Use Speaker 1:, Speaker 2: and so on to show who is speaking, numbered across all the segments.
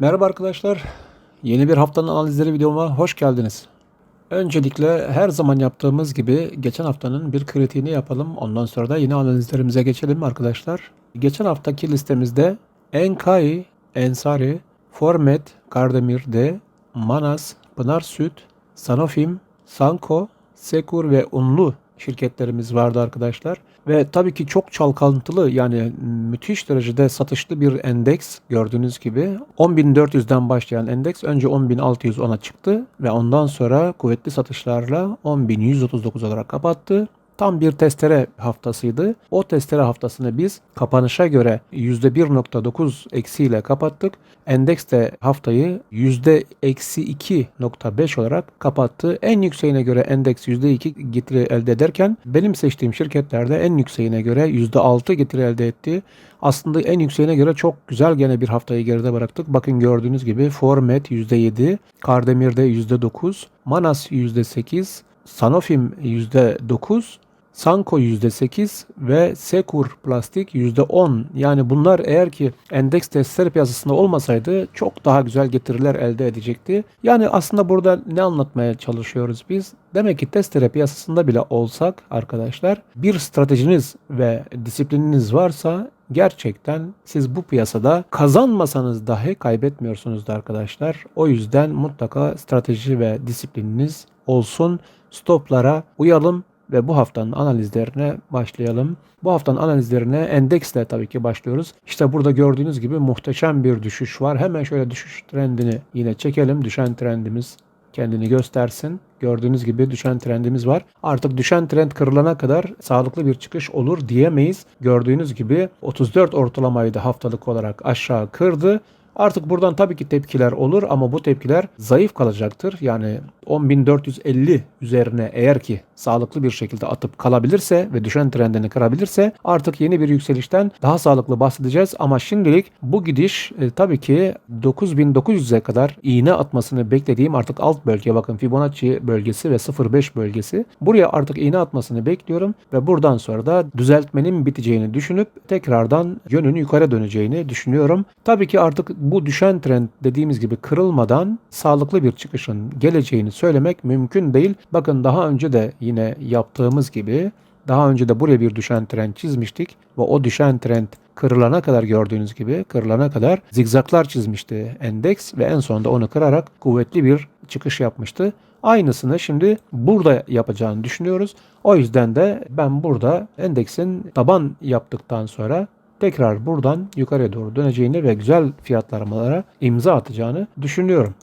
Speaker 1: Merhaba arkadaşlar. Yeni bir haftanın analizleri videoma hoş geldiniz. Öncelikle her zaman yaptığımız gibi geçen haftanın bir kritiğini yapalım. Ondan sonra da yine analizlerimize geçelim arkadaşlar. Geçen haftaki listemizde Enkai, Ensari, Formet, Kardemir D, Manas, Pınar Süt, Sanofim, Sanko, Sekur ve Unlu şirketlerimiz vardı arkadaşlar. Ve tabii ki çok çalkantılı yani müthiş derecede satışlı bir endeks gördüğünüz gibi. 10.400'den başlayan endeks önce 10.610'a çıktı ve ondan sonra kuvvetli satışlarla 10.139 olarak kapattı. Tam bir testere haftasıydı. O testere haftasını biz kapanışa göre %1.9 eksiyle kapattık. Endeks de haftayı %-2.5 olarak kapattı. En yükseğine göre endeks %2 getiri elde ederken benim seçtiğim şirketlerde en yükseğine göre %6 getiri elde etti. Aslında en yükseğine göre çok güzel gene bir haftayı geride bıraktık. Bakın gördüğünüz gibi Formet %7, Kardemir'de %9, Manas %8, Sanofim %9, Sanko %8 ve Sekur Plastik %10. Yani bunlar eğer ki endeks testleri piyasasında olmasaydı çok daha güzel getiriler elde edecekti. Yani aslında burada ne anlatmaya çalışıyoruz biz? Demek ki testere piyasasında bile olsak arkadaşlar bir stratejiniz ve disiplininiz varsa gerçekten siz bu piyasada kazanmasanız dahi kaybetmiyorsunuz da arkadaşlar. O yüzden mutlaka strateji ve disiplininiz olsun. Stoplara uyalım ve bu haftanın analizlerine başlayalım. Bu haftanın analizlerine endeksle tabii ki başlıyoruz. İşte burada gördüğünüz gibi muhteşem bir düşüş var. Hemen şöyle düşüş trendini yine çekelim. Düşen trendimiz kendini göstersin. Gördüğünüz gibi düşen trendimiz var. Artık düşen trend kırılana kadar sağlıklı bir çıkış olur diyemeyiz. Gördüğünüz gibi 34 ortalamayı da haftalık olarak aşağı kırdı. Artık buradan tabii ki tepkiler olur ama bu tepkiler zayıf kalacaktır. Yani 10.450 üzerine eğer ki sağlıklı bir şekilde atıp kalabilirse ve düşen trendini kırabilirse artık yeni bir yükselişten daha sağlıklı bahsedeceğiz. Ama şimdilik bu gidiş e, tabii ki 9900'e kadar iğne atmasını beklediğim artık alt bölge bakın Fibonacci bölgesi ve 0.5 bölgesi. Buraya artık iğne atmasını bekliyorum ve buradan sonra da düzeltmenin biteceğini düşünüp tekrardan yönün yukarı döneceğini düşünüyorum. Tabii ki artık bu düşen trend dediğimiz gibi kırılmadan sağlıklı bir çıkışın geleceğini söylemek mümkün değil. Bakın daha önce de yine yaptığımız gibi daha önce de buraya bir düşen trend çizmiştik ve o düşen trend kırılana kadar gördüğünüz gibi kırılana kadar zigzaklar çizmişti endeks ve en sonunda onu kırarak kuvvetli bir çıkış yapmıştı. Aynısını şimdi burada yapacağını düşünüyoruz. O yüzden de ben burada endeksin taban yaptıktan sonra tekrar buradan yukarıya doğru döneceğini ve güzel fiyatlarmalara imza atacağını düşünüyorum.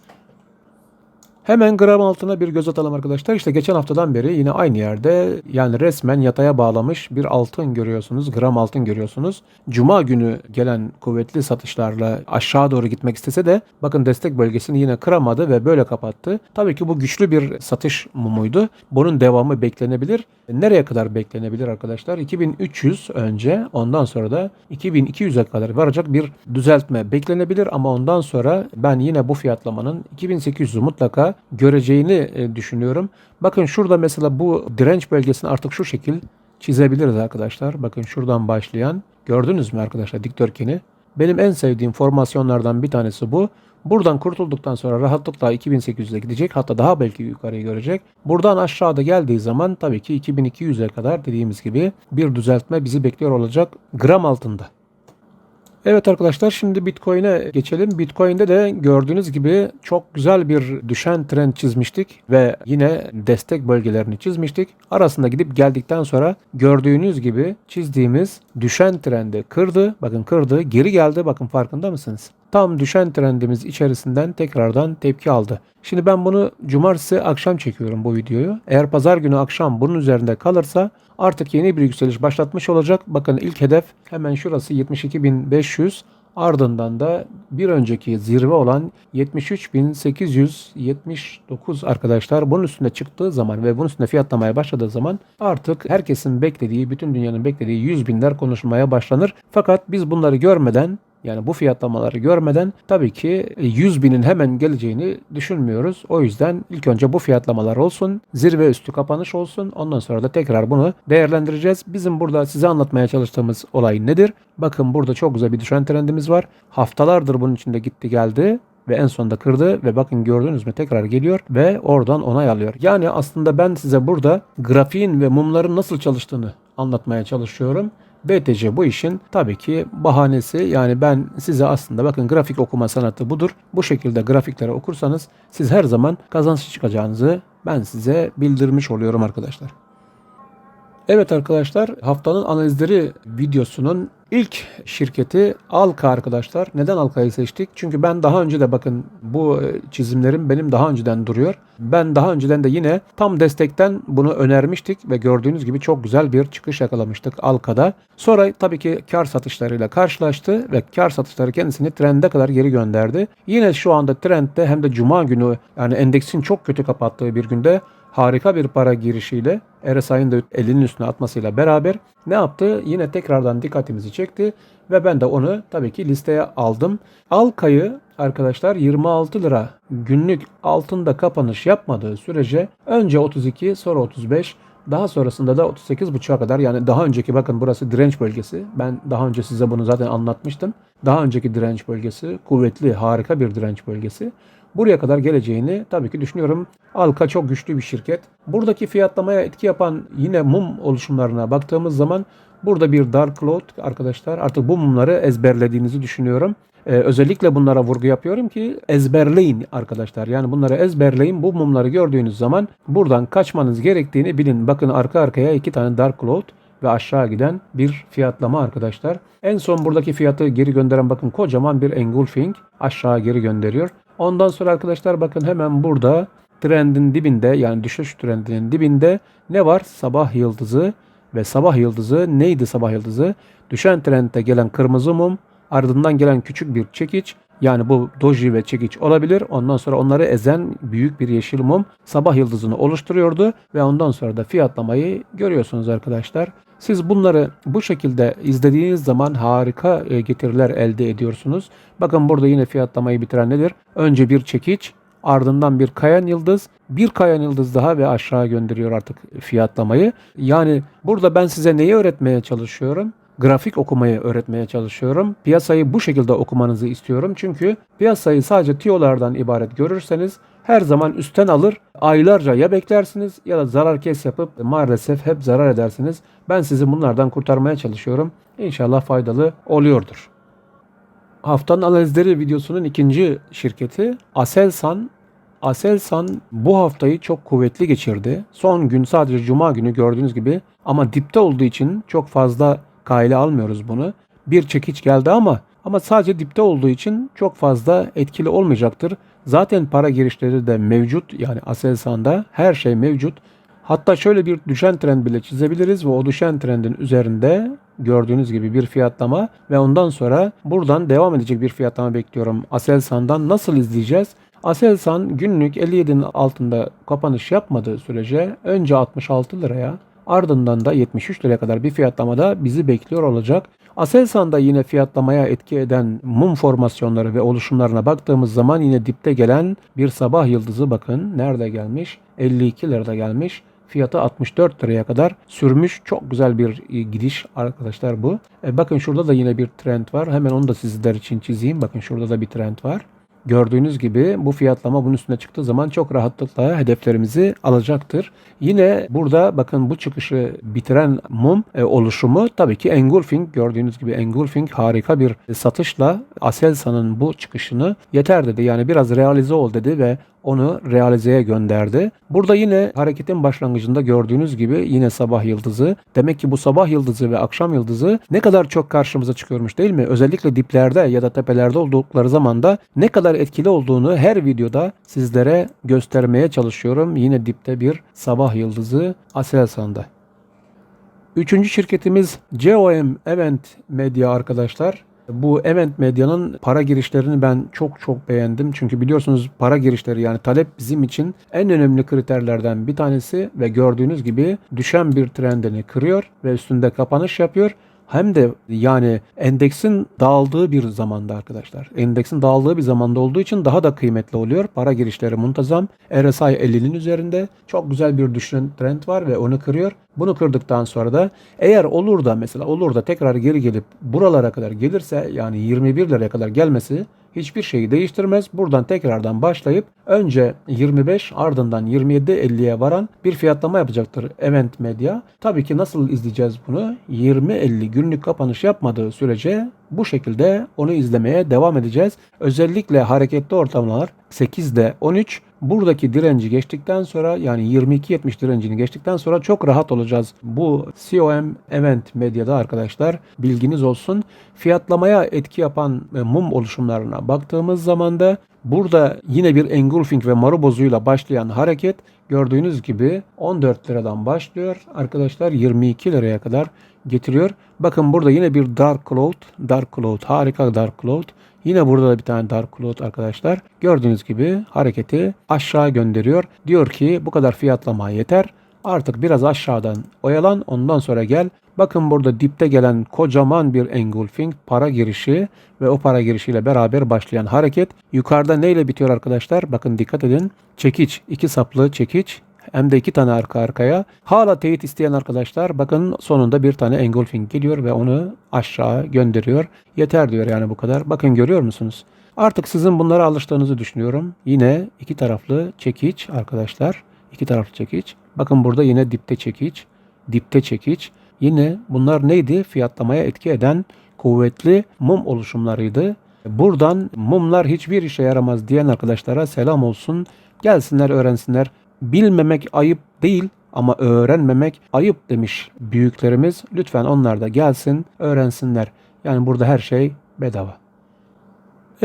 Speaker 1: Hemen gram altına bir göz atalım arkadaşlar. İşte geçen haftadan beri yine aynı yerde yani resmen yataya bağlamış bir altın görüyorsunuz. Gram altın görüyorsunuz. Cuma günü gelen kuvvetli satışlarla aşağı doğru gitmek istese de bakın destek bölgesini yine kıramadı ve böyle kapattı. Tabii ki bu güçlü bir satış mumuydu. Bunun devamı beklenebilir. Nereye kadar beklenebilir arkadaşlar? 2300 önce ondan sonra da 2200'e kadar varacak bir düzeltme beklenebilir ama ondan sonra ben yine bu fiyatlamanın 2800'ü mutlaka göreceğini e, düşünüyorum. Bakın şurada mesela bu direnç bölgesini artık şu şekil çizebiliriz arkadaşlar. Bakın şuradan başlayan gördünüz mü arkadaşlar dikdörtgeni? Benim en sevdiğim formasyonlardan bir tanesi bu. Buradan kurtulduktan sonra rahatlıkla 2800'e gidecek. Hatta daha belki yukarıyı görecek. Buradan aşağıda geldiği zaman tabii ki 2200'e kadar dediğimiz gibi bir düzeltme bizi bekliyor olacak gram altında. Evet arkadaşlar şimdi Bitcoin'e geçelim. Bitcoin'de de gördüğünüz gibi çok güzel bir düşen trend çizmiştik ve yine destek bölgelerini çizmiştik. Arasında gidip geldikten sonra gördüğünüz gibi çizdiğimiz düşen trendi kırdı. Bakın kırdı. Geri geldi. Bakın farkında mısınız? Tam düşen trendimiz içerisinden tekrardan tepki aldı. Şimdi ben bunu cumartesi akşam çekiyorum bu videoyu. Eğer pazar günü akşam bunun üzerinde kalırsa artık yeni bir yükseliş başlatmış olacak. Bakın ilk hedef hemen şurası 72.500. Ardından da bir önceki zirve olan 73.879 arkadaşlar bunun üstünde çıktığı zaman ve bunun üstünde fiyatlamaya başladığı zaman artık herkesin beklediği, bütün dünyanın beklediği 100 binler konuşulmaya başlanır. Fakat biz bunları görmeden yani bu fiyatlamaları görmeden tabii ki e, 100 binin hemen geleceğini düşünmüyoruz. O yüzden ilk önce bu fiyatlamalar olsun. Zirve üstü kapanış olsun. Ondan sonra da tekrar bunu değerlendireceğiz. Bizim burada size anlatmaya çalıştığımız olay nedir? Bakın burada çok güzel bir düşen trendimiz var. Haftalardır bunun içinde gitti geldi ve en sonunda kırdı ve bakın gördünüz mü tekrar geliyor ve oradan onay alıyor. Yani aslında ben size burada grafiğin ve mumların nasıl çalıştığını anlatmaya çalışıyorum. BTC bu işin tabii ki bahanesi yani ben size aslında bakın grafik okuma sanatı budur. Bu şekilde grafikleri okursanız siz her zaman kazançlı çıkacağınızı ben size bildirmiş oluyorum arkadaşlar. Evet arkadaşlar haftanın analizleri videosunun ilk şirketi Alka arkadaşlar. Neden Alka'yı seçtik? Çünkü ben daha önce de bakın bu e, çizimlerim benim daha önceden duruyor. Ben daha önceden de yine tam destekten bunu önermiştik ve gördüğünüz gibi çok güzel bir çıkış yakalamıştık Alka'da. Sonra tabii ki kar satışlarıyla karşılaştı ve kar satışları kendisini trende kadar geri gönderdi. Yine şu anda trendde hem de cuma günü yani endeksin çok kötü kapattığı bir günde harika bir para girişiyle RSI'nin de elinin üstüne atmasıyla beraber ne yaptı? Yine tekrardan dikkatimizi çekti ve ben de onu tabii ki listeye aldım. Alka'yı arkadaşlar 26 lira günlük altında kapanış yapmadığı sürece önce 32 sonra 35 daha sonrasında da 38.5'a kadar yani daha önceki bakın burası direnç bölgesi. Ben daha önce size bunu zaten anlatmıştım. Daha önceki direnç bölgesi kuvvetli harika bir direnç bölgesi buraya kadar geleceğini tabii ki düşünüyorum. Alka çok güçlü bir şirket. Buradaki fiyatlamaya etki yapan yine mum oluşumlarına baktığımız zaman burada bir dark cloud arkadaşlar artık bu mumları ezberlediğinizi düşünüyorum. Ee, özellikle bunlara vurgu yapıyorum ki ezberleyin arkadaşlar. Yani bunları ezberleyin. Bu mumları gördüğünüz zaman buradan kaçmanız gerektiğini bilin. Bakın arka arkaya iki tane dark cloud ve aşağı giden bir fiyatlama arkadaşlar. En son buradaki fiyatı geri gönderen bakın kocaman bir engulfing aşağı geri gönderiyor. Ondan sonra arkadaşlar bakın hemen burada trendin dibinde yani düşüş trendinin dibinde ne var? Sabah yıldızı ve sabah yıldızı neydi sabah yıldızı? Düşen trendde gelen kırmızı mum ardından gelen küçük bir çekiç yani bu doji ve çekiç olabilir. Ondan sonra onları ezen büyük bir yeşil mum sabah yıldızını oluşturuyordu ve ondan sonra da fiyatlamayı görüyorsunuz arkadaşlar. Siz bunları bu şekilde izlediğiniz zaman harika e, getiriler elde ediyorsunuz. Bakın burada yine fiyatlamayı bitiren nedir? Önce bir çekiç, ardından bir kayan yıldız, bir kayan yıldız daha ve aşağı gönderiyor artık fiyatlamayı. Yani burada ben size neyi öğretmeye çalışıyorum? Grafik okumayı öğretmeye çalışıyorum. Piyasayı bu şekilde okumanızı istiyorum. Çünkü piyasayı sadece tiyolardan ibaret görürseniz her zaman üstten alır, aylarca ya beklersiniz ya da zarar kes yapıp maalesef hep zarar edersiniz. Ben sizi bunlardan kurtarmaya çalışıyorum. İnşallah faydalı oluyordur. Haftanın analizleri videosunun ikinci şirketi Aselsan. Aselsan bu haftayı çok kuvvetli geçirdi. Son gün sadece cuma günü gördüğünüz gibi ama dipte olduğu için çok fazla kayla almıyoruz bunu. Bir çekiç geldi ama ama sadece dipte olduğu için çok fazla etkili olmayacaktır. Zaten para girişleri de mevcut. Yani Aselsan'da her şey mevcut. Hatta şöyle bir düşen trend bile çizebiliriz ve o düşen trendin üzerinde gördüğünüz gibi bir fiyatlama ve ondan sonra buradan devam edecek bir fiyatlama bekliyorum. Aselsan'dan nasıl izleyeceğiz? Aselsan günlük 57'nin altında kapanış yapmadığı sürece önce 66 liraya ardından da 73 liraya kadar bir fiyatlamada bizi bekliyor olacak. Aselsan'da yine fiyatlamaya etki eden mum formasyonları ve oluşumlarına baktığımız zaman yine dipte gelen bir sabah yıldızı bakın nerede gelmiş? 52 lirada gelmiş. Fiyatı 64 liraya kadar sürmüş. Çok güzel bir e, gidiş arkadaşlar bu. E, bakın şurada da yine bir trend var. Hemen onu da sizler için çizeyim. Bakın şurada da bir trend var. Gördüğünüz gibi bu fiyatlama bunun üstüne çıktığı zaman çok rahatlıkla hedeflerimizi alacaktır. Yine burada bakın bu çıkışı bitiren mum e, oluşumu tabii ki engulfing gördüğünüz gibi engulfing harika bir satışla Aselsan'ın bu çıkışını yeter dedi. Yani biraz realize ol dedi ve onu realizeye gönderdi. Burada yine hareketin başlangıcında gördüğünüz gibi yine sabah yıldızı. Demek ki bu sabah yıldızı ve akşam yıldızı ne kadar çok karşımıza çıkıyormuş değil mi? Özellikle diplerde ya da tepelerde oldukları zaman da ne kadar etkili olduğunu her videoda sizlere göstermeye çalışıyorum. Yine dipte bir sabah yıldızı Aselsan'da. Üçüncü şirketimiz COM Event Media arkadaşlar. Bu Event Medya'nın para girişlerini ben çok çok beğendim. Çünkü biliyorsunuz para girişleri yani talep bizim için en önemli kriterlerden bir tanesi ve gördüğünüz gibi düşen bir trendini kırıyor ve üstünde kapanış yapıyor. Hem de yani endeksin dağıldığı bir zamanda arkadaşlar. Endeksin dağıldığı bir zamanda olduğu için daha da kıymetli oluyor. Para girişleri muntazam. RSI 50'nin üzerinde. Çok güzel bir düşen trend var ve onu kırıyor. Bunu kırdıktan sonra da eğer olur da mesela olur da tekrar geri gelip buralara kadar gelirse yani 21 liraya kadar gelmesi hiçbir şeyi değiştirmez. Buradan tekrardan başlayıp önce 25 ardından 27.50'ye varan bir fiyatlama yapacaktır Event Medya. Tabii ki nasıl izleyeceğiz bunu? 20.50 günlük kapanış yapmadığı sürece bu şekilde onu izlemeye devam edeceğiz. Özellikle hareketli ortamlar 8'de 13 buradaki direnci geçtikten sonra yani 22.70 direncini geçtikten sonra çok rahat olacağız. Bu COM Event Medya'da arkadaşlar bilginiz olsun. Fiyatlamaya etki yapan e, mum oluşumlarına baktığımız zaman da burada yine bir engulfing ve marubozuyla başlayan hareket gördüğünüz gibi 14 liradan başlıyor. Arkadaşlar 22 liraya kadar getiriyor. Bakın burada yine bir dark cloud, dark cloud, harika dark cloud. Yine burada da bir tane dark cloud arkadaşlar. Gördüğünüz gibi hareketi aşağı gönderiyor. Diyor ki bu kadar fiyatlama yeter. Artık biraz aşağıdan oyalan ondan sonra gel. Bakın burada dipte gelen kocaman bir engulfing para girişi ve o para girişiyle beraber başlayan hareket. Yukarıda neyle bitiyor arkadaşlar? Bakın dikkat edin. Çekiç, iki saplı çekiç hem de iki tane arka arkaya. Hala teyit isteyen arkadaşlar bakın sonunda bir tane engulfing geliyor ve onu aşağı gönderiyor. Yeter diyor yani bu kadar. Bakın görüyor musunuz? Artık sizin bunlara alıştığınızı düşünüyorum. Yine iki taraflı çekiç arkadaşlar. İki taraflı çekiç. Bakın burada yine dipte çekiç. Dipte çekiç. Yine bunlar neydi? Fiyatlamaya etki eden kuvvetli mum oluşumlarıydı. Buradan mumlar hiçbir işe yaramaz diyen arkadaşlara selam olsun. Gelsinler öğrensinler. Bilmemek ayıp değil ama öğrenmemek ayıp demiş büyüklerimiz. Lütfen onlar da gelsin, öğrensinler. Yani burada her şey bedava.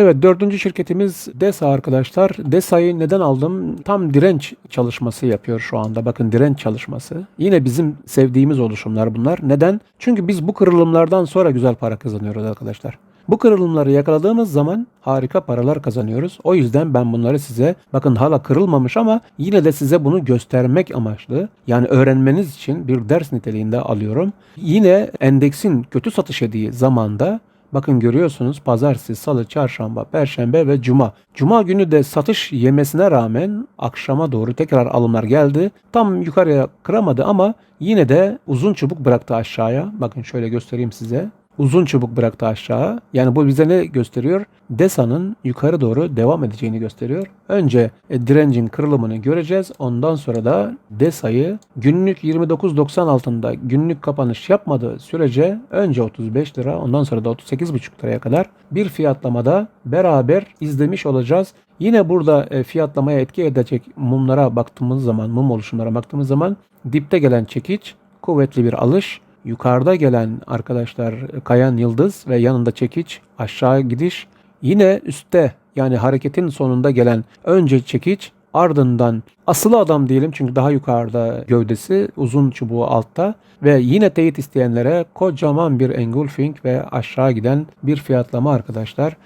Speaker 1: Evet dördüncü şirketimiz DESA arkadaşlar. DESA'yı neden aldım? Tam direnç çalışması yapıyor şu anda. Bakın direnç çalışması. Yine bizim sevdiğimiz oluşumlar bunlar. Neden? Çünkü biz bu kırılımlardan sonra güzel para kazanıyoruz arkadaşlar. Bu kırılımları yakaladığımız zaman harika paralar kazanıyoruz. O yüzden ben bunları size bakın hala kırılmamış ama yine de size bunu göstermek amaçlı yani öğrenmeniz için bir ders niteliğinde alıyorum. Yine endeksin kötü satış ettiği zamanda Bakın görüyorsunuz pazartesi, salı, çarşamba, perşembe ve cuma. Cuma günü de satış yemesine rağmen akşama doğru tekrar alımlar geldi. Tam yukarıya kıramadı ama yine de uzun çubuk bıraktı aşağıya. Bakın şöyle göstereyim size uzun çubuk bıraktı aşağı. Yani bu bize ne gösteriyor? DESA'nın yukarı doğru devam edeceğini gösteriyor. Önce e, direncin kırılımını göreceğiz. Ondan sonra da DESA'yı günlük 29.90 altında günlük kapanış yapmadığı sürece önce 35 lira ondan sonra da 38.5 liraya kadar bir fiyatlamada beraber izlemiş olacağız. Yine burada e, fiyatlamaya etki edecek mumlara baktığımız zaman, mum oluşumlara baktığımız zaman dipte gelen çekiç, kuvvetli bir alış, yukarıda gelen arkadaşlar kayan yıldız ve yanında çekiç aşağı gidiş yine üstte yani hareketin sonunda gelen önce çekiç ardından asılı adam diyelim çünkü daha yukarıda gövdesi uzun çubuğu altta ve yine teyit isteyenlere kocaman bir engulfing ve aşağı giden bir fiyatlama arkadaşlar.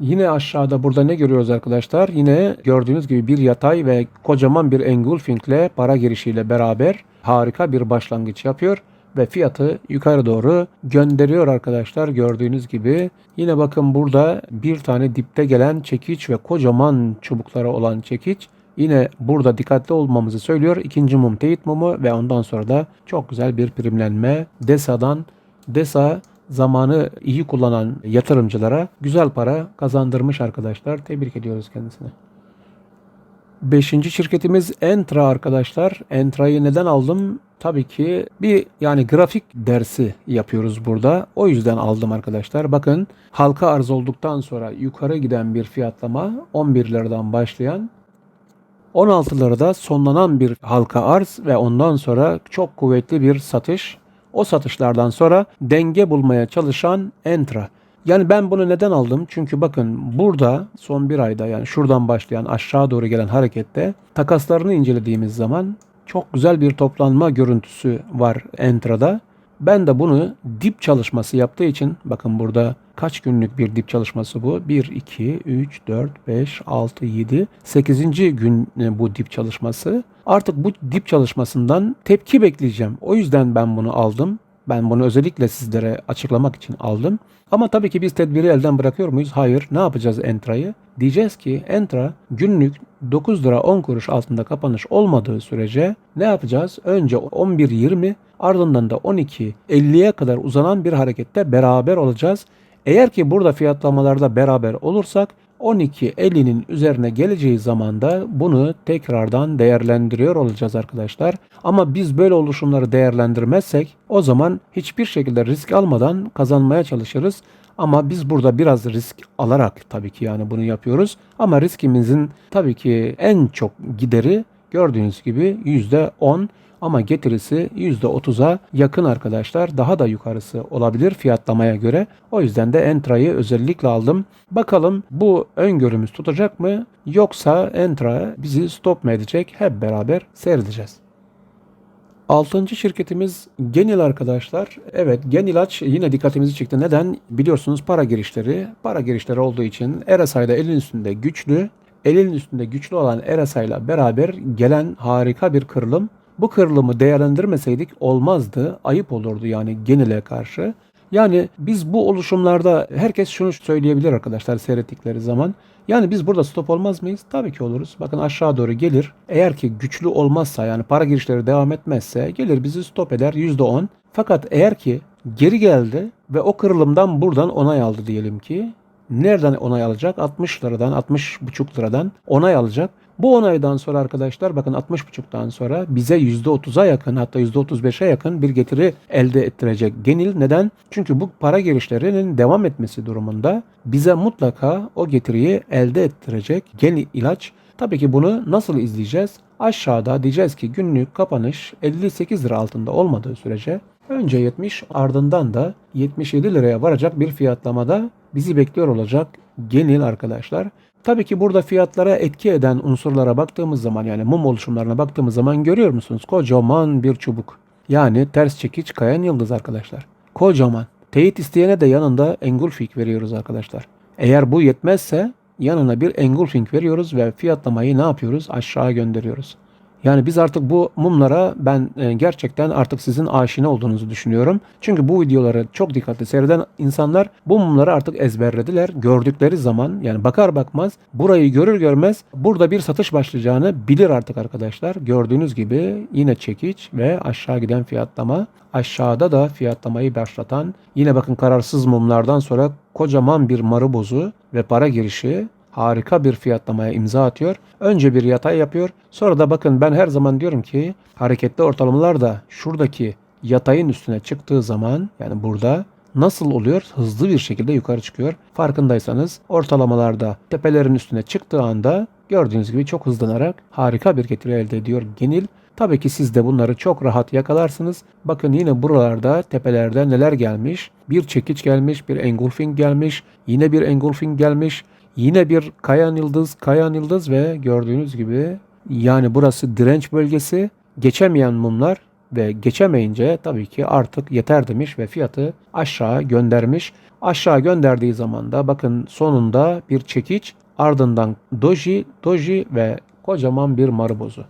Speaker 1: Yine aşağıda burada ne görüyoruz arkadaşlar? Yine gördüğünüz gibi bir yatay ve kocaman bir engulfing ile para girişiyle beraber harika bir başlangıç yapıyor ve fiyatı yukarı doğru gönderiyor arkadaşlar gördüğünüz gibi. Yine bakın burada bir tane dipte gelen çekiç ve kocaman çubukları olan çekiç. Yine burada dikkatli olmamızı söylüyor. İkinci mum teyit mumu ve ondan sonra da çok güzel bir primlenme DESA'dan. DESA zamanı iyi kullanan yatırımcılara güzel para kazandırmış arkadaşlar. Tebrik ediyoruz kendisine. Beşinci şirketimiz Entra arkadaşlar. Entra'yı neden aldım? Tabii ki bir yani grafik dersi yapıyoruz burada. O yüzden aldım arkadaşlar. Bakın halka arz olduktan sonra yukarı giden bir fiyatlama 11 liradan başlayan 16 lirada sonlanan bir halka arz ve ondan sonra çok kuvvetli bir satış. O satışlardan sonra denge bulmaya çalışan Entra. Yani ben bunu neden aldım? Çünkü bakın burada son bir ayda yani şuradan başlayan aşağı doğru gelen harekette takaslarını incelediğimiz zaman çok güzel bir toplanma görüntüsü var Entra'da. Ben de bunu dip çalışması yaptığı için bakın burada kaç günlük bir dip çalışması bu? 1, 2, 3, 4, 5, 6, 7, 8. gün e, bu dip çalışması. Artık bu dip çalışmasından tepki bekleyeceğim. O yüzden ben bunu aldım. Ben bunu özellikle sizlere açıklamak için aldım. Ama tabii ki biz tedbiri elden bırakıyor muyuz? Hayır. Ne yapacağız Entra'yı? Diyeceğiz ki Entra günlük 9 lira 10 kuruş altında kapanış olmadığı sürece ne yapacağız? Önce 11.20 ardından da 12.50'ye kadar uzanan bir harekette beraber olacağız. Eğer ki burada fiyatlamalarda beraber olursak 12.50'nin üzerine geleceği zaman da bunu tekrardan değerlendiriyor olacağız arkadaşlar. Ama biz böyle oluşumları değerlendirmezsek o zaman hiçbir şekilde risk almadan kazanmaya çalışırız. Ama biz burada biraz risk alarak tabii ki yani bunu yapıyoruz. Ama riskimizin tabii ki en çok gideri gördüğünüz gibi %10 ama getirisi %30'a yakın arkadaşlar. Daha da yukarısı olabilir fiyatlamaya göre. O yüzden de Entra'yı özellikle aldım. Bakalım bu öngörümüz tutacak mı? Yoksa Entra bizi stop mu edecek? Hep beraber seyredeceğiz. Altıncı şirketimiz Genil arkadaşlar. Evet Genilaç yine dikkatimizi çekti. Neden? Biliyorsunuz para girişleri. Para girişleri olduğu için Erasay'da elin üstünde güçlü. Elin üstünde güçlü olan Erasay'la beraber gelen harika bir kırılım. Bu kırılımı değerlendirmeseydik olmazdı. Ayıp olurdu yani Genil'e karşı. Yani biz bu oluşumlarda herkes şunu söyleyebilir arkadaşlar seyrettikleri zaman. Yani biz burada stop olmaz mıyız? Tabii ki oluruz. Bakın aşağı doğru gelir. Eğer ki güçlü olmazsa yani para girişleri devam etmezse gelir bizi stop eder %10. Fakat eğer ki geri geldi ve o kırılımdan buradan onay aldı diyelim ki. Nereden onay alacak? 60 liradan, 60 buçuk liradan onay alacak. Bu onaydan sonra arkadaşlar bakın 60.5'tan sonra bize %30'a yakın hatta %35'e yakın bir getiri elde ettirecek Genil. Neden? Çünkü bu para girişlerinin devam etmesi durumunda bize mutlaka o getiriyi elde ettirecek Genil ilaç. Tabii ki bunu nasıl izleyeceğiz? Aşağıda diyeceğiz ki günlük kapanış 58 lira altında olmadığı sürece önce 70 ardından da 77 liraya varacak bir fiyatlamada bizi bekliyor olacak Genil arkadaşlar. Tabii ki burada fiyatlara etki eden unsurlara baktığımız zaman yani mum oluşumlarına baktığımız zaman görüyor musunuz? Kocaman bir çubuk. Yani ters çekiç kayan yıldız arkadaşlar. Kocaman. Teyit isteyene de yanında engulfing veriyoruz arkadaşlar. Eğer bu yetmezse yanına bir engulfing veriyoruz ve fiyatlamayı ne yapıyoruz? Aşağı gönderiyoruz. Yani biz artık bu mumlara ben e, gerçekten artık sizin aşina olduğunuzu düşünüyorum. Çünkü bu videoları çok dikkatli seyreden insanlar bu mumları artık ezberlediler. Gördükleri zaman yani bakar bakmaz burayı görür görmez burada bir satış başlayacağını bilir artık arkadaşlar. Gördüğünüz gibi yine çekiç ve aşağı giden fiyatlama. Aşağıda da fiyatlamayı başlatan yine bakın kararsız mumlardan sonra kocaman bir marı bozu ve para girişi harika bir fiyatlamaya imza atıyor. Önce bir yatay yapıyor. Sonra da bakın ben her zaman diyorum ki hareketli ortalamalar da şuradaki yatayın üstüne çıktığı zaman yani burada nasıl oluyor? Hızlı bir şekilde yukarı çıkıyor. Farkındaysanız ortalamalarda tepelerin üstüne çıktığı anda gördüğünüz gibi çok hızlanarak harika bir getiri elde ediyor Genil. Tabii ki siz de bunları çok rahat yakalarsınız. Bakın yine buralarda tepelerde neler gelmiş? Bir çekiç gelmiş, bir engulfing gelmiş, yine bir engulfing gelmiş. Yine bir kayan yıldız, kayan yıldız ve gördüğünüz gibi yani burası direnç bölgesi. Geçemeyen mumlar ve geçemeyince tabii ki artık yeter demiş ve fiyatı aşağı göndermiş. Aşağı gönderdiği zaman da bakın sonunda bir çekiç ardından doji, doji ve kocaman bir maribozu.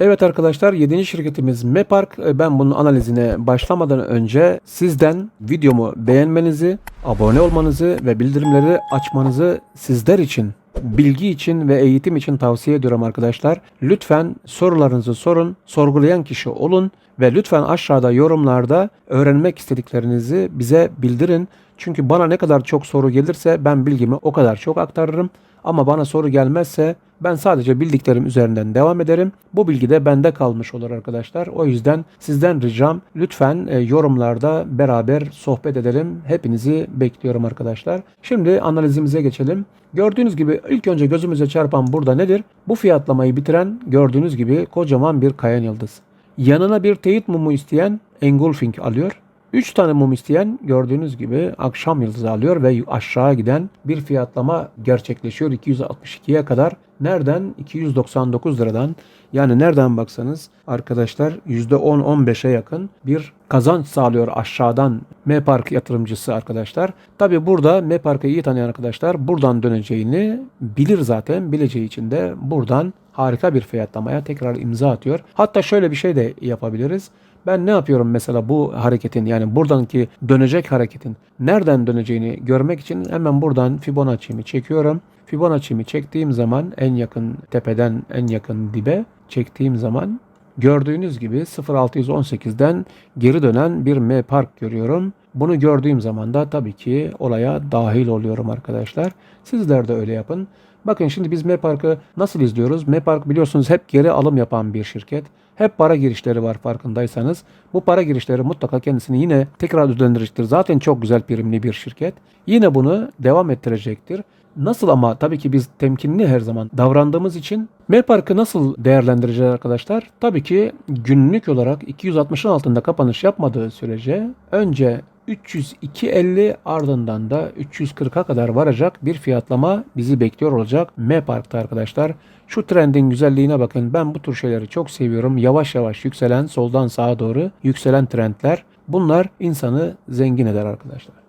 Speaker 1: Evet arkadaşlar 7. şirketimiz Mepark. Ben bunun analizine başlamadan önce sizden videomu beğenmenizi, abone olmanızı ve bildirimleri açmanızı sizler için bilgi için ve eğitim için tavsiye ediyorum arkadaşlar. Lütfen sorularınızı sorun, sorgulayan kişi olun ve lütfen aşağıda yorumlarda öğrenmek istediklerinizi bize bildirin. Çünkü bana ne kadar çok soru gelirse ben bilgimi o kadar çok aktarırım. Ama bana soru gelmezse ben sadece bildiklerim üzerinden devam ederim. Bu bilgi de bende kalmış olur arkadaşlar. O yüzden sizden ricam lütfen e, yorumlarda beraber sohbet edelim. Hepinizi bekliyorum arkadaşlar. Şimdi analizimize geçelim. Gördüğünüz gibi ilk önce gözümüze çarpan burada nedir? Bu fiyatlamayı bitiren gördüğünüz gibi kocaman bir kayan yıldız. Yanına bir teyit mumu isteyen engulfing alıyor. 3 tane mum isteyen gördüğünüz gibi akşam yıldızı alıyor ve aşağı giden bir fiyatlama gerçekleşiyor 262'ye kadar. Nereden? 299 liradan yani nereden baksanız arkadaşlar %10-15'e yakın bir kazanç sağlıyor aşağıdan M Park yatırımcısı arkadaşlar. Tabi burada M Park'ı iyi tanıyan arkadaşlar buradan döneceğini bilir zaten. Bileceği için de buradan harika bir fiyatlamaya tekrar imza atıyor. Hatta şöyle bir şey de yapabiliriz. Ben ne yapıyorum mesela bu hareketin yani buradanki dönecek hareketin nereden döneceğini görmek için hemen buradan Fibonacci'mi çekiyorum. Fibonacci'mi çektiğim zaman en yakın tepeden en yakın dibe çektiğim zaman gördüğünüz gibi 0618'den geri dönen bir M park görüyorum. Bunu gördüğüm zaman da tabii ki olaya dahil oluyorum arkadaşlar. Sizler de öyle yapın. Bakın şimdi biz M Park'ı nasıl izliyoruz? M Park biliyorsunuz hep geri alım yapan bir şirket. Hep para girişleri var farkındaysanız. Bu para girişleri mutlaka kendisini yine tekrar ödlendirecektir. Zaten çok güzel primli bir şirket. Yine bunu devam ettirecektir. Nasıl ama tabii ki biz temkinli her zaman davrandığımız için M Park'ı nasıl değerlendireceğiz arkadaşlar? Tabii ki günlük olarak 260'ın altında kapanış yapmadığı sürece önce 302.50 ardından da 340'a kadar varacak bir fiyatlama bizi bekliyor olacak M Park'ta arkadaşlar. Şu trendin güzelliğine bakın. Ben bu tür şeyleri çok seviyorum. Yavaş yavaş yükselen, soldan sağa doğru yükselen trendler. Bunlar insanı zengin eder arkadaşlar.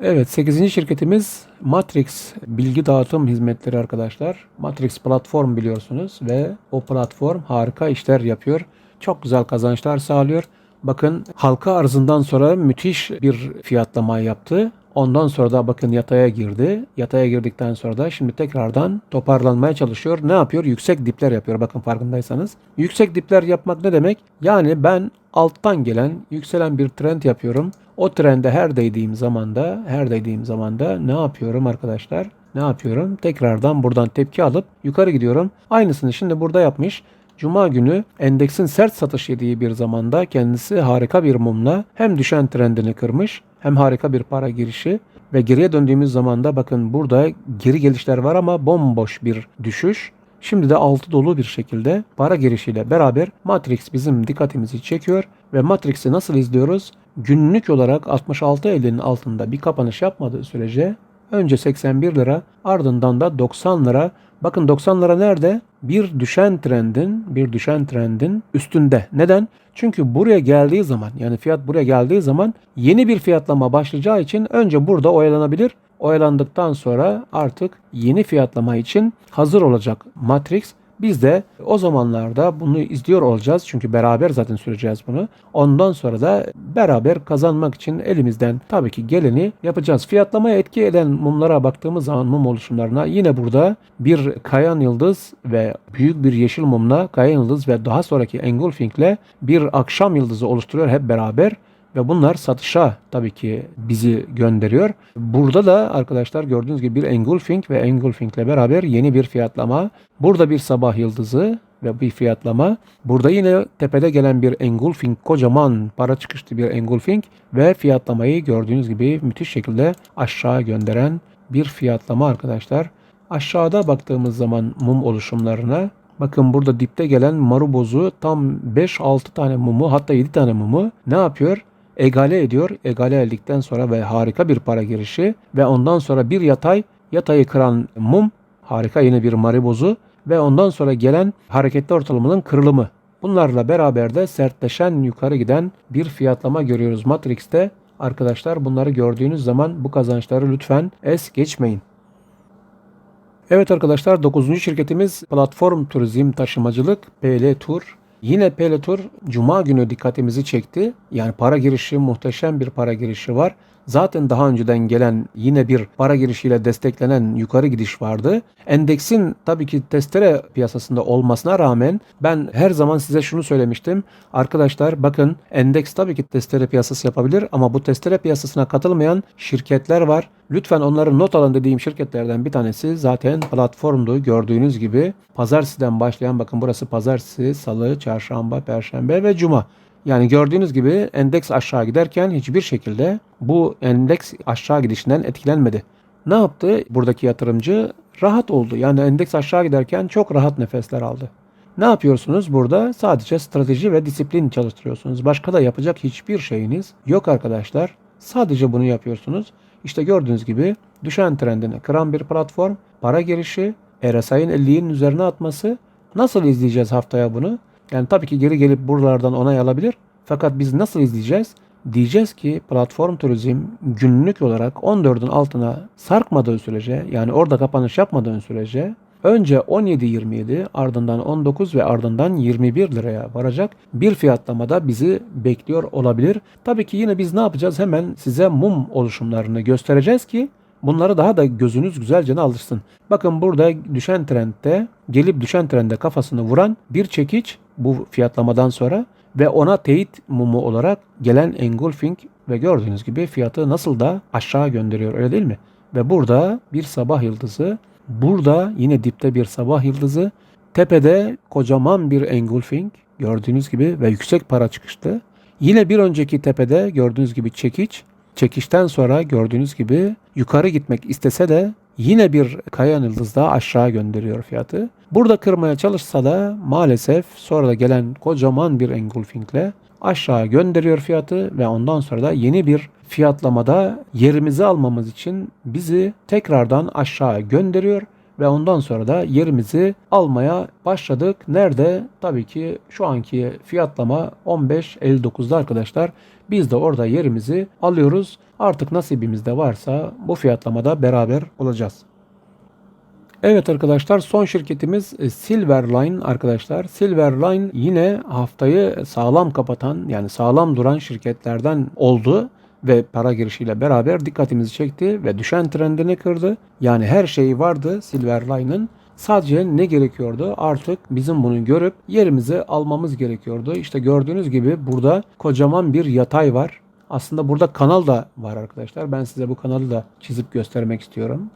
Speaker 1: Evet 8. şirketimiz Matrix bilgi dağıtım hizmetleri arkadaşlar. Matrix platform biliyorsunuz ve o platform harika işler yapıyor. Çok güzel kazançlar sağlıyor. Bakın halka arzından sonra müthiş bir fiyatlama yaptı. Ondan sonra da bakın yataya girdi. Yataya girdikten sonra da şimdi tekrardan toparlanmaya çalışıyor. Ne yapıyor? Yüksek dipler yapıyor. Bakın farkındaysanız. Yüksek dipler yapmak ne demek? Yani ben alttan gelen yükselen bir trend yapıyorum. O trende her değdiğim zamanda, her değdiğim zamanda ne yapıyorum arkadaşlar? Ne yapıyorum? Tekrardan buradan tepki alıp yukarı gidiyorum. Aynısını şimdi burada yapmış. Cuma günü endeksin sert satış yediği bir zamanda kendisi harika bir mumla hem düşen trendini kırmış hem harika bir para girişi ve geriye döndüğümüz zaman da bakın burada geri gelişler var ama bomboş bir düşüş. Şimdi de altı dolu bir şekilde para girişiyle beraber Matrix bizim dikkatimizi çekiyor ve Matrix'i nasıl izliyoruz? Günlük olarak 66.50'nin altında bir kapanış yapmadığı sürece önce 81 lira ardından da 90 lira. Bakın 90 lira nerede? Bir düşen trendin, bir düşen trendin üstünde. Neden? Çünkü buraya geldiği zaman yani fiyat buraya geldiği zaman yeni bir fiyatlama başlayacağı için önce burada oyalanabilir. Oyalandıktan sonra artık yeni fiyatlama için hazır olacak Matrix. Biz de o zamanlarda bunu izliyor olacağız. Çünkü beraber zaten süreceğiz bunu. Ondan sonra da beraber kazanmak için elimizden tabii ki geleni yapacağız. Fiyatlamaya etki eden mumlara baktığımız zaman mum oluşumlarına yine burada bir kayan yıldız ve büyük bir yeşil mumla kayan yıldız ve daha sonraki engulfing ile bir akşam yıldızı oluşturuyor hep beraber ve bunlar satışa tabii ki bizi gönderiyor. Burada da arkadaşlar gördüğünüz gibi bir engulfing ve engulfing ile beraber yeni bir fiyatlama. Burada bir sabah yıldızı ve bir fiyatlama. Burada yine tepede gelen bir engulfing kocaman para çıkışlı bir engulfing ve fiyatlamayı gördüğünüz gibi müthiş şekilde aşağı gönderen bir fiyatlama arkadaşlar. Aşağıda baktığımız zaman mum oluşumlarına Bakın burada dipte gelen marubozu tam 5-6 tane mumu hatta 7 tane mumu ne yapıyor? Egale ediyor. Egale edildikten sonra ve harika bir para girişi ve ondan sonra bir yatay, yatayı kıran mum, harika yine bir maribozu ve ondan sonra gelen hareketli ortalamanın kırılımı. Bunlarla beraber de sertleşen yukarı giden bir fiyatlama görüyoruz Matrix'te. Arkadaşlar bunları gördüğünüz zaman bu kazançları lütfen es geçmeyin. Evet arkadaşlar 9. şirketimiz Platform Turizm Taşımacılık PL Tur. Yine Peletur Cuma günü dikkatimizi çekti. Yani para girişi muhteşem bir para girişi var. Zaten daha önceden gelen yine bir para girişiyle desteklenen yukarı gidiş vardı. Endeksin tabii ki testere piyasasında olmasına rağmen ben her zaman size şunu söylemiştim. Arkadaşlar bakın endeks tabii ki testere piyasası yapabilir ama bu testere piyasasına katılmayan şirketler var. Lütfen onları not alın dediğim şirketlerden bir tanesi zaten platformdu gördüğünüz gibi. Pazartesiden başlayan bakın burası pazartesi, salı, çarşamba, perşembe ve cuma. Yani gördüğünüz gibi endeks aşağı giderken hiçbir şekilde bu endeks aşağı gidişinden etkilenmedi. Ne yaptı buradaki yatırımcı? Rahat oldu. Yani endeks aşağı giderken çok rahat nefesler aldı. Ne yapıyorsunuz burada? Sadece strateji ve disiplin çalıştırıyorsunuz. Başka da yapacak hiçbir şeyiniz yok arkadaşlar. Sadece bunu yapıyorsunuz. İşte gördüğünüz gibi düşen trendini kıran bir platform, para girişi, RSI'nin 50'nin üzerine atması. Nasıl izleyeceğiz haftaya bunu? Yani tabii ki geri gelip buralardan onay alabilir. Fakat biz nasıl izleyeceğiz? Diyeceğiz ki platform turizm günlük olarak 14'ün altına sarkmadığı sürece yani orada kapanış yapmadığı sürece önce 17.27 ardından 19 ve ardından 21 liraya varacak bir fiyatlamada bizi bekliyor olabilir. Tabii ki yine biz ne yapacağız? Hemen size mum oluşumlarını göstereceğiz ki bunları daha da gözünüz güzelce alışsın. Bakın burada düşen trendde gelip düşen trende kafasını vuran bir çekiç bu fiyatlamadan sonra ve ona teyit mumu olarak gelen engulfing ve gördüğünüz gibi fiyatı nasıl da aşağı gönderiyor öyle değil mi? Ve burada bir sabah yıldızı, burada yine dipte bir sabah yıldızı, tepede kocaman bir engulfing gördüğünüz gibi ve yüksek para çıkıştı. Yine bir önceki tepede gördüğünüz gibi çekiç, çekişten sonra gördüğünüz gibi yukarı gitmek istese de yine bir kayan yıldız daha aşağı gönderiyor fiyatı. Burada kırmaya çalışsa da maalesef sonra da gelen kocaman bir engulfingle aşağı gönderiyor fiyatı ve ondan sonra da yeni bir fiyatlamada yerimizi almamız için bizi tekrardan aşağı gönderiyor ve ondan sonra da yerimizi almaya başladık. Nerede? Tabii ki şu anki fiyatlama 15.59'da arkadaşlar. Biz de orada yerimizi alıyoruz. Artık nasibimizde varsa bu fiyatlamada beraber olacağız. Evet arkadaşlar son şirketimiz e, Silverline arkadaşlar. Silverline yine haftayı sağlam kapatan yani sağlam duran şirketlerden oldu ve para girişiyle beraber dikkatimizi çekti ve düşen trendini kırdı. Yani her şeyi vardı Silverline'ın. Sadece ne gerekiyordu? Artık bizim bunu görüp yerimizi almamız gerekiyordu. İşte gördüğünüz gibi burada kocaman bir yatay var. Aslında burada kanal da var arkadaşlar. Ben size bu kanalı da çizip göstermek istiyorum.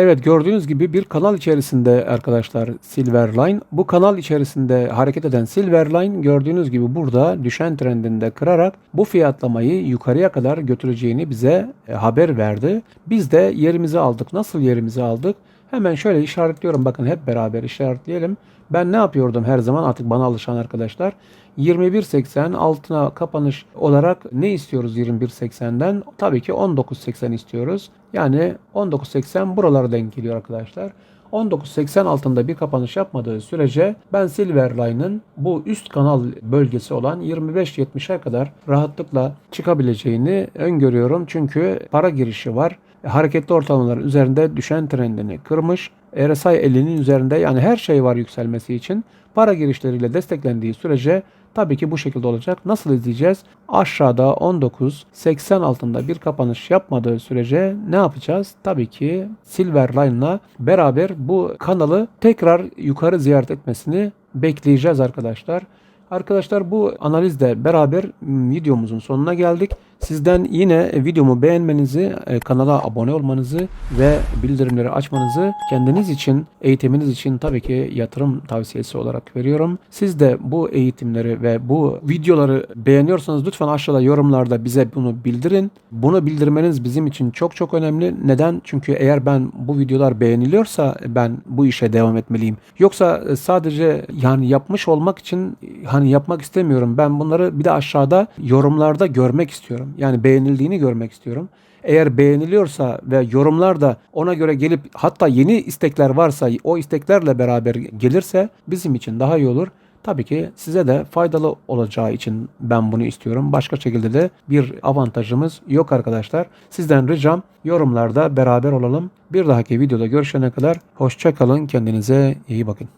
Speaker 1: Evet gördüğünüz gibi bir kanal içerisinde arkadaşlar Silverline. Bu kanal içerisinde hareket eden Silverline gördüğünüz gibi burada düşen trendinde kırarak bu fiyatlamayı yukarıya kadar götüreceğini bize e, haber verdi. Biz de yerimizi aldık. Nasıl yerimizi aldık? Hemen şöyle işaretliyorum. Bakın hep beraber işaretleyelim. Ben ne yapıyordum her zaman artık bana alışan arkadaşlar. 21.80 altına kapanış olarak ne istiyoruz 21.80'den? Tabii ki 19.80 istiyoruz. Yani 19.80 buralara denk geliyor arkadaşlar. 19.80 altında bir kapanış yapmadığı sürece ben Silverline'ın bu üst kanal bölgesi olan 25.70'e kadar rahatlıkla çıkabileceğini öngörüyorum. Çünkü para girişi var. Hareketli ortalamaların üzerinde düşen trendini kırmış. RSI 50'nin üzerinde yani her şey var yükselmesi için. Para girişleriyle desteklendiği sürece tabii ki bu şekilde olacak. Nasıl izleyeceğiz? Aşağıda 19.80 altında bir kapanış yapmadığı sürece ne yapacağız? Tabii ki Silverline'la beraber bu kanalı tekrar yukarı ziyaret etmesini bekleyeceğiz arkadaşlar. Arkadaşlar bu analizle beraber videomuzun sonuna geldik. Sizden yine videomu beğenmenizi, e, kanala abone olmanızı ve bildirimleri açmanızı kendiniz için, eğitiminiz için tabii ki yatırım tavsiyesi olarak veriyorum. Siz de bu eğitimleri ve bu videoları beğeniyorsanız lütfen aşağıda yorumlarda bize bunu bildirin. Bunu bildirmeniz bizim için çok çok önemli. Neden? Çünkü eğer ben bu videolar beğeniliyorsa ben bu işe devam etmeliyim. Yoksa e, sadece yani yapmış olmak için hani yapmak istemiyorum. Ben bunları bir de aşağıda yorumlarda görmek istiyorum. Yani beğenildiğini görmek istiyorum. Eğer beğeniliyorsa ve yorumlar da ona göre gelip hatta yeni istekler varsa o isteklerle beraber gelirse bizim için daha iyi olur. Tabii ki size de faydalı olacağı için ben bunu istiyorum. Başka şekilde de bir avantajımız yok arkadaşlar. Sizden ricam yorumlarda beraber olalım. Bir dahaki videoda görüşene kadar hoşça kalın. Kendinize iyi bakın.